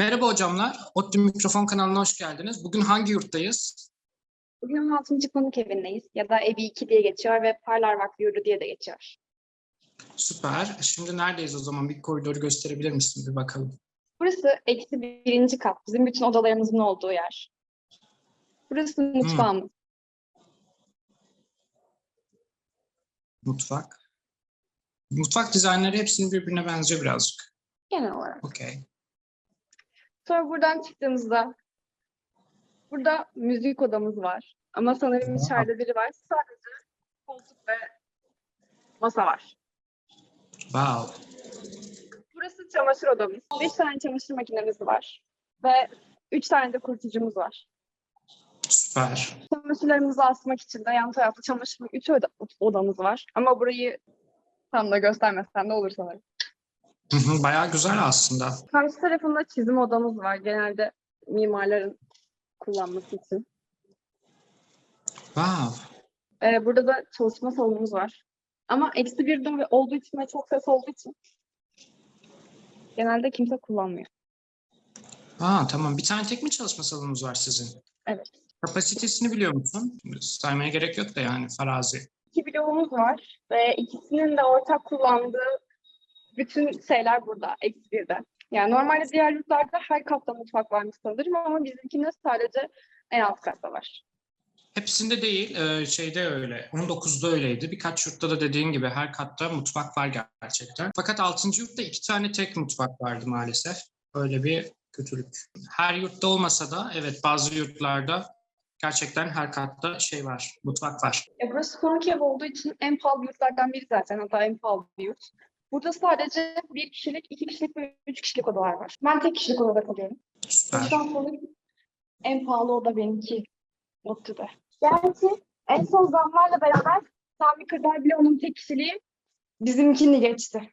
Merhaba hocamlar, ODTÜ Mikrofon kanalına hoş geldiniz. Bugün hangi yurttayız? Bugün 6. konuk evindeyiz ya da evi 2 diye geçiyor ve Parlar Vakfı Yurdu diye de geçiyor. Süper. Şimdi neredeyiz o zaman? Bir koridoru gösterebilir misin? Bir bakalım. Burası eksi birinci kat. Bizim bütün odalarımızın olduğu yer. Burası mutfağımız. Mutfak. Mutfak dizaynları hepsinin birbirine benziyor birazcık. Genel olarak. Okey. Sonra buradan çıktığımızda burada müzik odamız var. Ama sanırım içeride biri var. Sadece koltuk ve masa var. Wow. Burası çamaşır odamız. 5 tane çamaşır makinemiz var. Ve 3 tane de kurutucumuz var. Süper. Çamaşırlarımızı asmak için de yan tarafta çamaşır 3 oda, odamız var. Ama burayı tam da göstermezsem de olur sanırım. Hı hı, Bayağı güzel aslında. Karşı tarafında çizim odamız var. Genelde mimarların kullanması için. Wow. Ee, burada da çalışma salonumuz var. Ama eksi birde ve olduğu için ve çok ses olduğu için genelde kimse kullanmıyor. Aa, tamam. Bir tane tek mi çalışma salonunuz var sizin? Evet. Kapasitesini biliyor musun? Saymaya gerek yok da yani farazi. İki bloğumuz var ve ikisinin de ortak kullandığı bütün şeyler burada, eksi birde. Yani normalde diğer yurtlarda her katta mutfak varmış sanırım ama bizimkinde sadece en alt katta var. Hepsinde değil, e, şeyde öyle. 19'da öyleydi. Birkaç yurtta da dediğin gibi her katta mutfak var gerçekten. Fakat 6. yurtta iki tane tek mutfak vardı maalesef. Öyle bir kötülük. Her yurtta olmasa da evet bazı yurtlarda gerçekten her katta şey var, mutfak var. Ya burası konuk ev olduğu için en pahalı yurtlardan biri zaten. Hatta en pahalı bir yurt. Burada sadece bir kişilik, iki kişilik ve üç kişilik odalar var. Ben tek kişilik odada kalıyorum. Süper. Şu an konuk en pahalı oda benimki. ODTÜ'de. Gerçi en son zamlarla beraber Sami Kırdar bile onun tek kişiliği bizimkini geçti.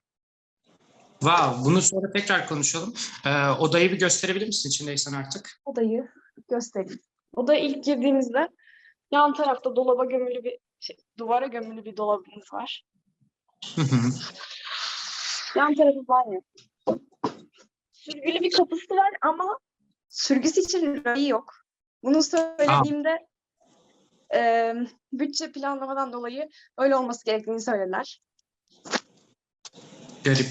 Wow, bunu sonra tekrar konuşalım. Ee, odayı bir gösterebilir misin içindeysen artık? Odayı göstereyim. Odaya ilk girdiğimizde yan tarafta dolaba gömülü bir şey, duvara gömülü bir dolabımız var. Yan tarafı banyo. Sürgülü bir kapısı var ama sürgüsü için rayı yok. Bunu söylediğimde e, bütçe planlamadan dolayı öyle olması gerektiğini söylediler. Garip.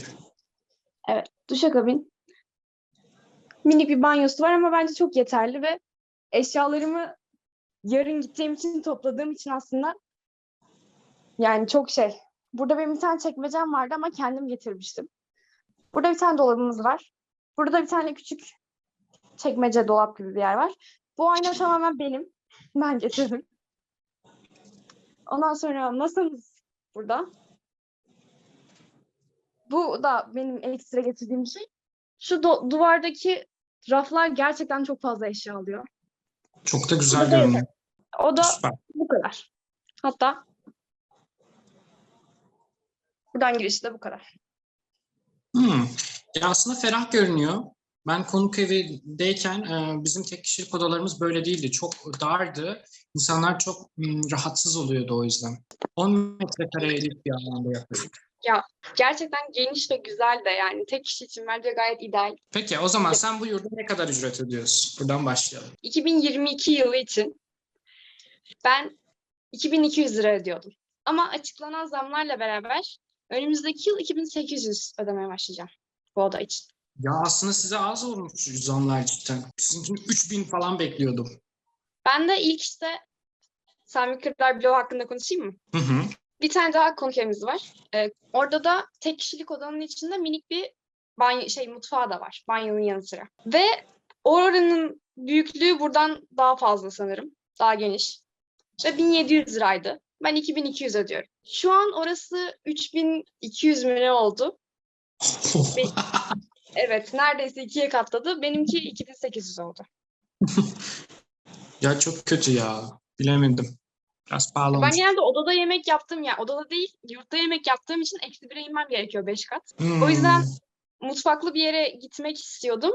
Evet, duşakabin. Minik bir banyosu var ama bence çok yeterli ve eşyalarımı yarın gideceğim için topladığım için aslında yani çok şey. Burada benim bir tane çekmecem vardı ama kendim getirmiştim. Burada bir tane dolabımız var. Burada bir tane küçük çekmece dolap gibi bir yer var. Bu ayna tamamen benim. Ben getirdim. Ondan sonra masamız burada. Bu da benim ekstra getirdiğim şey. Şu duvardaki raflar gerçekten çok fazla eşya alıyor. Çok da güzel görünüyor. O da Süper. bu kadar. Hatta buradan girişi de bu kadar. Hmm. Ya aslında ferah görünüyor. Ben konuk evindeyken e, bizim tek kişilik odalarımız böyle değildi. Çok dardı. İnsanlar çok hmm, rahatsız oluyordu o yüzden. 10 metrekarelik bir alanda yaklaşık. Gerçekten geniş ve güzel de yani tek kişi için bence gayet ideal. Peki o zaman sen bu yurda ne kadar ücret ödüyorsun? Buradan başlayalım. 2022 yılı için ben 2200 lira ödüyordum. Ama açıklanan zamlarla beraber önümüzdeki yıl 2800 ödemeye başlayacağım bu oda için. Ya aslında size az olmuş zamlar cidden. Sizinkini 3000 falan bekliyordum. Ben de ilk işte Sami Kırklar bloğu hakkında konuşayım mı? Hı hı. Bir tane daha konuk evimiz var. Ee, orada da tek kişilik odanın içinde minik bir banyo şey mutfağı da var. Banyonun yanı sıra. Ve oranın büyüklüğü buradan daha fazla sanırım. Daha geniş. Ve 1700 liraydı. Ben 2200 ödüyorum. Şu an orası 3200 mi ne oldu? Evet, neredeyse ikiye katladı. Benimki 2800 oldu. ya çok kötü ya. Bilemedim. Biraz pahalı Ben olmuş. genelde odada yemek yaptım ya. Odada değil, yurtta yemek yaptığım için eksi bire inmem gerekiyor 5 kat. O Hmm. yüzden mutfaklı bir yere gitmek istiyordum.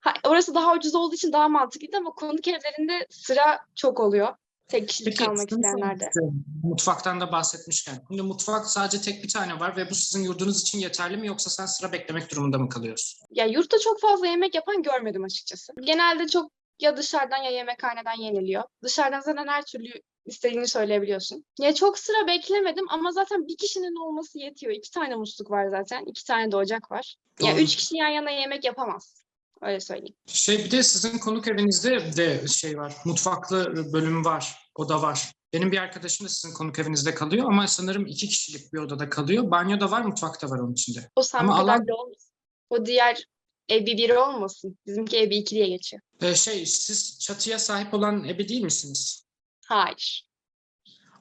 Ha, orası daha ucuz olduğu için daha mantıklıydı ama konuk evlerinde sıra çok oluyor. Tek kişilik Peki, kalmak isteyenler de. istiyorum. Mutfaktan da bahsetmişken. Şimdi mutfak sadece tek bir tane var ve bu sizin yurdunuz için yeterli mi yoksa sen sıra beklemek durumunda mı kalıyorsun? Ya yurtta çok fazla yemek yapan görmedim açıkçası. Genelde çok ya dışarıdan ya yemekhaneden yeniliyor. Dışarıdan zaten her türlü istediğini söyleyebiliyorsun. Ya çok sıra beklemedim ama zaten bir kişinin olması yetiyor. İki tane musluk var zaten. iki tane de ocak var. Ya Doğru. üç kişi yan yana yemek yapamaz. Öyle söyleyeyim. Şey bir de sizin konuk evinizde de şey var. Mutfaklı bölüm var. Oda var. Benim bir arkadaşım da sizin konuk evinizde kalıyor ama sanırım iki kişilik bir odada kalıyor. Banyo da var, mutfak da var onun içinde. O sen Ama alan- olmasın. O diğer ebi biri olmasın. Bizimki ebi iki diye geçiyor. Ee, şey siz çatıya sahip olan ebi değil misiniz? Hayır.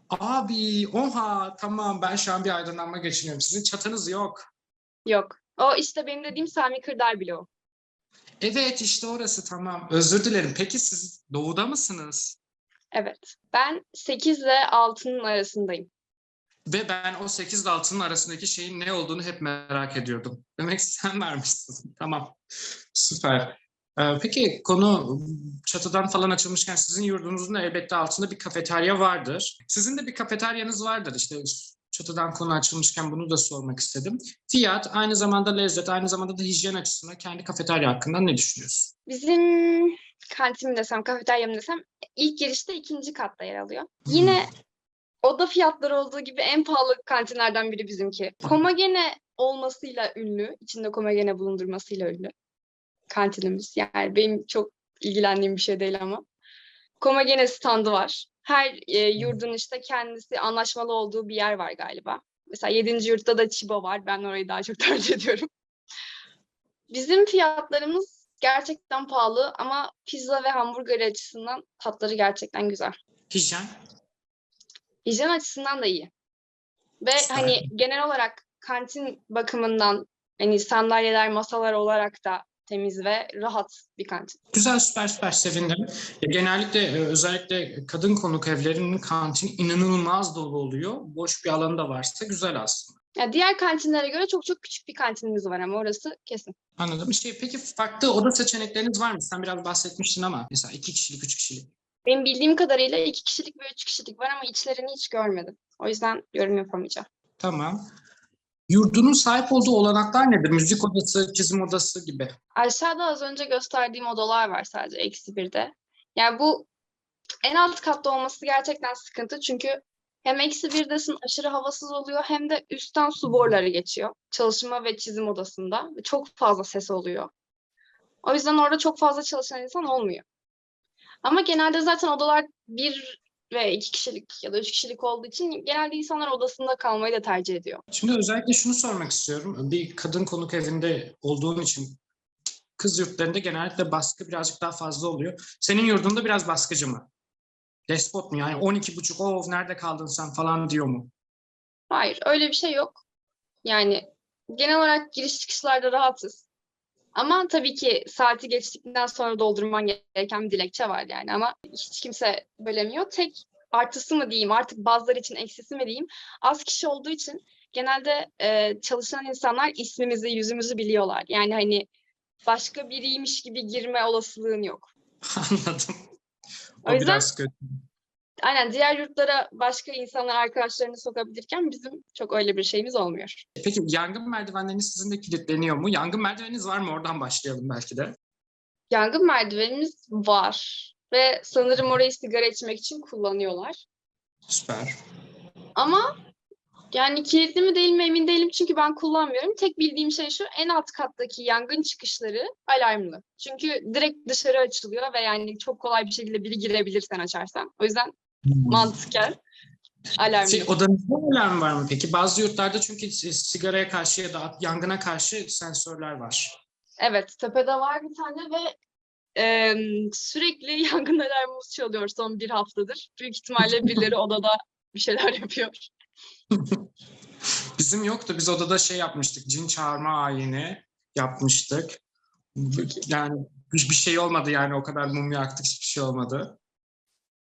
Abi oha tamam ben şu an bir aydınlanma geçiriyorum. Sizin çatınız yok. Yok. O işte benim dediğim Sami Kırdar bloğu. Evet işte orası tamam. Özür dilerim. Peki siz doğuda mısınız? Evet. Ben 8 ile 6'nın arasındayım. Ve ben o 8 ile 6'nın arasındaki şeyin ne olduğunu hep merak ediyordum. Demek sen vermişsin. Tamam. Süper. Ee, peki konu çatıdan falan açılmışken sizin yurdunuzun elbette altında bir kafeterya vardır. Sizin de bir kafeteryanız vardır. İşte çatıdan konu açılmışken bunu da sormak istedim. Fiyat, aynı zamanda lezzet, aynı zamanda da hijyen açısından kendi kafeterya hakkında ne düşünüyorsun? Bizim kantin desem, kafeterya mı desem ilk girişte ikinci katta yer alıyor. Yine oda fiyatları olduğu gibi en pahalı kantinlerden biri bizimki. Komagene olmasıyla ünlü, içinde komagene bulundurmasıyla ünlü kantinimiz. Yani benim çok ilgilendiğim bir şey değil ama. Komagene standı var. Her e, yurdun işte kendisi anlaşmalı olduğu bir yer var galiba. Mesela 7. yurtta da Chiba var. Ben orayı daha çok tercih ediyorum. Bizim fiyatlarımız gerçekten pahalı ama pizza ve hamburger açısından tatları gerçekten güzel. Hijyen? Hijyen açısından da iyi. Ve hani genel olarak kantin bakımından hani sandalyeler, masalar olarak da temiz ve rahat bir kantin. Güzel, süper süper sevindim. Genellikle e, özellikle kadın konuk evlerinin kantin inanılmaz dolu oluyor. Boş bir alanı da varsa güzel aslında. Ya diğer kantinlere göre çok çok küçük bir kantinimiz var ama orası kesin. Anladım. Şey, peki farklı oda seçenekleriniz var mı? Sen biraz bahsetmiştin ama mesela iki kişilik, üç kişilik. Benim bildiğim kadarıyla iki kişilik ve üç kişilik var ama içlerini hiç görmedim. O yüzden yorum yapamayacağım. Tamam. Yurdunun sahip olduğu olanaklar nedir? Müzik odası, çizim odası gibi. Aşağıda az önce gösterdiğim odalar var sadece eksi birde. Yani bu en alt katta olması gerçekten sıkıntı çünkü hem eksi birdesin aşırı havasız oluyor hem de üstten su boruları geçiyor. Çalışma ve çizim odasında. Çok fazla ses oluyor. O yüzden orada çok fazla çalışan insan olmuyor. Ama genelde zaten odalar bir ve iki kişilik ya da üç kişilik olduğu için genelde insanlar odasında kalmayı da tercih ediyor. Şimdi özellikle şunu sormak istiyorum. Bir kadın konuk evinde olduğun için kız yurtlarında genellikle baskı birazcık daha fazla oluyor. Senin yurdunda biraz baskıcı mı? Despot mu? Yani 12.30 of nerede kaldın sen falan diyor mu? Hayır, öyle bir şey yok. Yani genel olarak giriş çıkışlarda rahatsız. Ama tabii ki saati geçtikten sonra doldurman gereken bir dilekçe var yani ama hiç kimse bölemiyor. Tek artısı mı diyeyim, artık bazıları için eksisi mi diyeyim, az kişi olduğu için genelde e, çalışan insanlar ismimizi, yüzümüzü biliyorlar. Yani hani başka biriymiş gibi girme olasılığın yok. Anladım. O O yüzden- biraz kötü. Aynen diğer yurtlara başka insanlar arkadaşlarını sokabilirken bizim çok öyle bir şeyimiz olmuyor. Peki yangın merdivenleriniz sizin de kilitleniyor mu? Yangın merdiveniniz var mı? Oradan başlayalım belki de. Yangın merdivenimiz var ve sanırım orayı sigara içmek için kullanıyorlar. Süper. Ama yani kilitli mi değil mi emin değilim çünkü ben kullanmıyorum. Tek bildiğim şey şu en alt kattaki yangın çıkışları alarmlı. Çünkü direkt dışarı açılıyor ve yani çok kolay bir şekilde biri girebilir sen açarsan. O yüzden mantıken alarmlı. Şey, odanızda alarm var mı peki? Bazı yurtlarda çünkü si- sigaraya karşı ya da yangına karşı sensörler var. Evet, tepede var bir tane ve em, sürekli yangın alarmımız çalıyor son bir haftadır. Büyük ihtimalle birileri odada bir şeyler yapıyor. Bizim yoktu. Biz odada şey yapmıştık. Cin çağırma ayini yapmıştık. Yani bir şey olmadı yani o kadar mum yaktık hiçbir şey olmadı.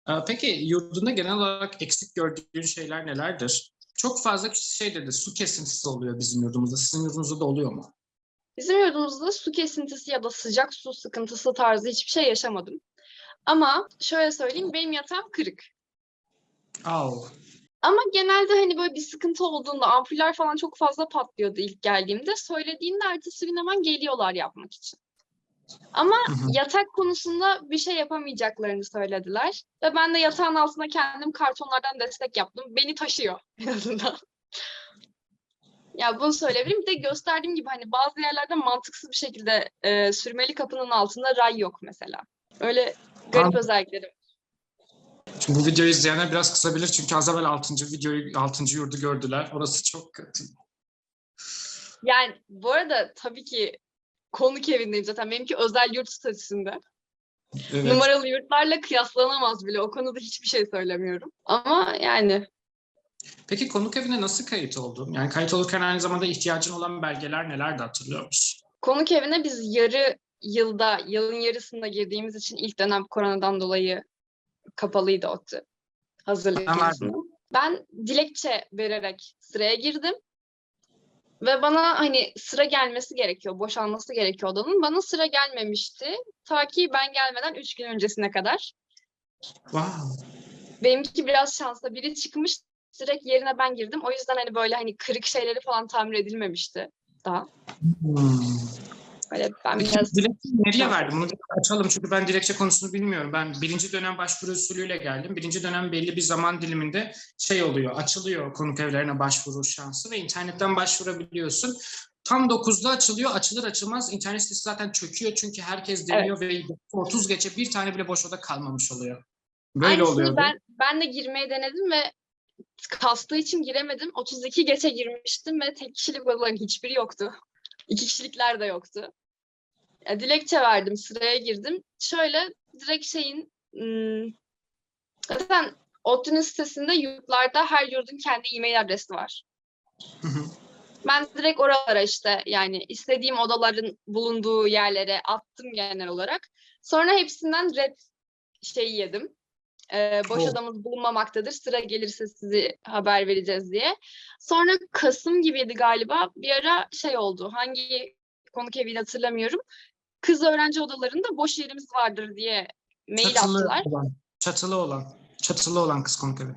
Ee, Peki yurdunda genel olarak eksik gördüğün şeyler nelerdir? Çok fazla şey dedi, su kesintisi oluyor bizim yurdumuzda. Sizin yurdunuzda da oluyor mu? Bizim yurdumuzda su kesintisi ya da sıcak su sıkıntısı tarzı hiçbir şey yaşamadım. Ama şöyle söyleyeyim, benim yatağım kırık. Au. Ama genelde hani böyle bir sıkıntı olduğunda ampuller falan çok fazla patlıyordu ilk geldiğimde. Söylediğinde ertesi gün hemen geliyorlar yapmak için. Ama Hı hı. yatak konusunda bir şey yapamayacaklarını söylediler. Ve ben de yatağın altına kendim kartonlardan destek yaptım. Beni taşıyor en azından. Ya bunu söyleyebilirim. Bir de gösterdiğim gibi hani bazı yerlerde mantıksız bir şekilde e, sürmeli kapının altında ray yok mesela. Öyle garip Anladım. özellikleri. Şimdi bu videoyu izleyenler biraz kısabilir çünkü az evvel 6. videoyu 6. yurdu gördüler. Orası çok kötü. Yani bu arada tabii ki konuk evindeyim zaten. Benimki özel yurt statüsünde. Evet. Numaralı yurtlarla kıyaslanamaz bile. O konuda hiçbir şey söylemiyorum. Ama yani Peki konuk evine nasıl kayıt oldun? Yani kayıt olurken aynı zamanda ihtiyacın olan belgeler neler de hatırlıyor musun? konuk evine biz yarı yılda, yılın yarısında girdiğimiz için ilk dönem koronadan dolayı kapalıydı ODTÜ. Hazırlık. Ben dilekçe vererek sıraya girdim. Ve bana hani sıra gelmesi gerekiyor, boşalması gerekiyor odanın. Bana sıra gelmemişti. Ta ki ben gelmeden üç gün öncesine kadar. Wow. Benimki biraz şanslı. Biri çıkmış, direkt yerine ben girdim. O yüzden hani böyle hani kırık şeyleri falan tamir edilmemişti daha. Hmm. Böyle ben Peki biraz dilekçe nereye verdin? Bunu açalım çünkü ben dilekçe konusunu bilmiyorum. Ben birinci dönem başvuru usulüyle geldim. Birinci dönem belli bir zaman diliminde şey oluyor, açılıyor konuk evlerine başvuru şansı ve internetten başvurabiliyorsun. Tam 9'da açılıyor, açılır açılmaz internet sitesi zaten çöküyor çünkü herkes deniyor ve 30 geçe bir tane bile boş oda kalmamış oluyor. Böyle Aynısını oluyor. ben ben de girmeyi denedim ve kastığı için giremedim. 32 geçe girmiştim ve tek kişilik odaların hiçbiri yoktu. İki kişilikler de yoktu. Ya, dilekçe verdim, sıraya girdim. Şöyle direkt şeyin zaten ODTÜ'nün sitesinde yurtlarda her yurdun kendi e-mail adresi var. Ben direkt oralara işte yani istediğim odaların bulunduğu yerlere attım genel olarak. Sonra hepsinden red şeyi yedim. Ee, boş Oh. odamız bulunmamaktadır. Sıra gelirse sizi haber vereceğiz diye. Sonra Kasım gibiydi galiba. Bir ara şey oldu. Hangi konuk evini hatırlamıyorum. Kız öğrenci odalarında boş yerimiz vardır diye mail Çatılı attılar. olan, çatılı olan, çatılı olan kız konuk evi.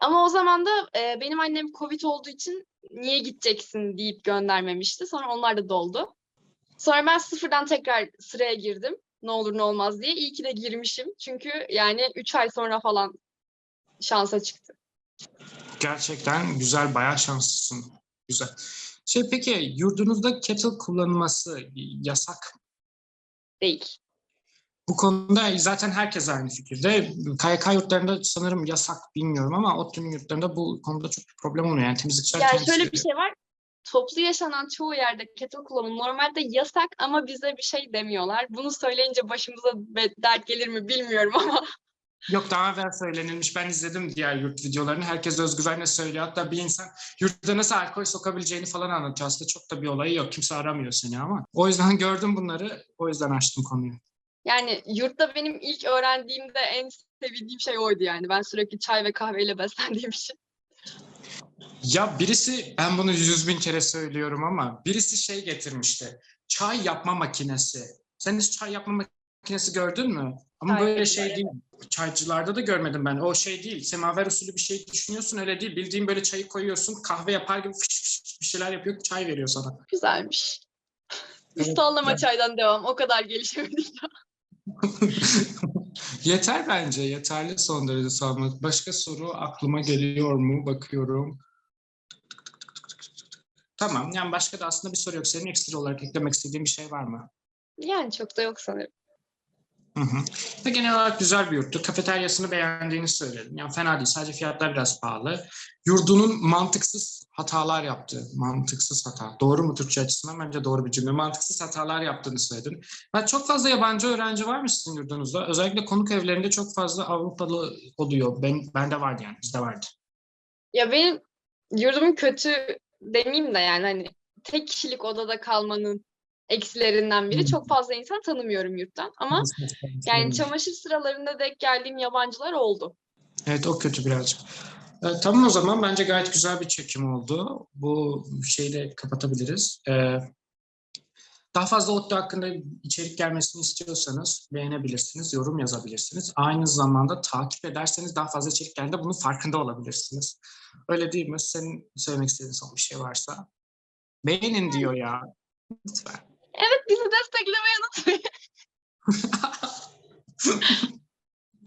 Ama o zaman da e, benim annem Covid olduğu için niye gideceksin deyip göndermemişti. Sonra onlar da doldu. Sonra ben sıfırdan tekrar sıraya girdim. Ne olur ne olmaz diye. İyi ki de girmişim. Çünkü yani 3 ay sonra falan şansa çıktı. Gerçekten güzel, bayağı şanslısın. Güzel. Şey peki, yurdunuzda kettle kullanılması yasak. Değil. Bu konuda zaten herkes aynı fikirde. KYK yurtlarında sanırım yasak bilmiyorum ama ODTÜ'nün yurtlarında bu konuda çok bir problem olmuyor. Yani temizlikçiler Yani kendisi şöyle bir yapıyor. şey var. Toplu yaşanan çoğu yerde kettle kullanımı normalde yasak ama bize bir şey demiyorlar. Bunu söyleyince başımıza be- dert gelir mi bilmiyorum ama Yok daha evvel söylenilmiş. Ben izledim diğer yurt videolarını. Herkes özgüvenle söylüyor. Hatta bir insan yurtta nasıl alkol sokabileceğini falan anlatıyor. Aslında çok da bir olayı yok. Kimse aramıyor seni ama. O yüzden gördüm bunları. O yüzden açtım konuyu. Yani yurtta benim ilk öğrendiğimde en sevdiğim şey oydu yani. Ben sürekli çay ve kahveyle beslendiğim için. Ya birisi, ben bunu yüz bin kere söylüyorum ama birisi şey getirmişti. Çay yapma makinesi. Sen hiç çay yapma makinesi gördün mü? Ama Hayır, böyle şey değil. Çaycılarda da görmedim ben. O şey değil. Semaver usulü bir şey düşünüyorsun öyle değil. Bildiğin böyle çayı koyuyorsun. Kahve yapar gibi fış fış fış bir şeyler yapıyor. Çay veriyor sana. Güzelmiş. Biz Evet, sallama çaydan devam. O kadar gelişemedik. Yeter bence. Yeterli son derece sağlamak. Başka soru aklıma geliyor mu? Bakıyorum. Tamam. Yani başka da aslında bir soru yok. Senin ekstra olarak eklemek istediğin bir şey var mı? Yani çok da yok sanırım. Hı hı. Genel olarak güzel bir yurttu. Kafeteryasını beğendiğini söyledin. Yani fena değil. Sadece fiyatlar biraz pahalı. Yurdunun mantıksız hatalar yaptığı, mantıksız hata. Doğru mu Türkçe açısından? Bence doğru bir cümle. Mantıksız hatalar yaptığını söyledin. Ben çok fazla yabancı öğrenci var mı sizin yurdunuzda? Özellikle konuk evlerinde çok fazla Avrupalı oluyor. Ben, bende vardı yani. Bizde vardı. Ya benim yurdumun kötü demeyeyim de yani hani tek kişilik odada kalmanın eksilerinden biri. Çok fazla insan tanımıyorum yurttan. Ama yani çamaşır sıralarında denk geldiğim yabancılar oldu. Evet o kötü birazcık. Ee, tamam o zaman bence gayet güzel bir çekim oldu. Bu şeyi de kapatabiliriz. Ee, Daha fazla ODTÜ hakkında içerik gelmesini istiyorsanız beğenebilirsiniz, yorum yazabilirsiniz. Aynı zamanda takip ederseniz daha fazla içerik geldiğinde bunun farkında olabilirsiniz. Öyle değil mi? Senin söylemek istediğin son bir şey varsa. Beğenin diyor ya. Lütfen. Evet bizi desteklemeyi unutmayın.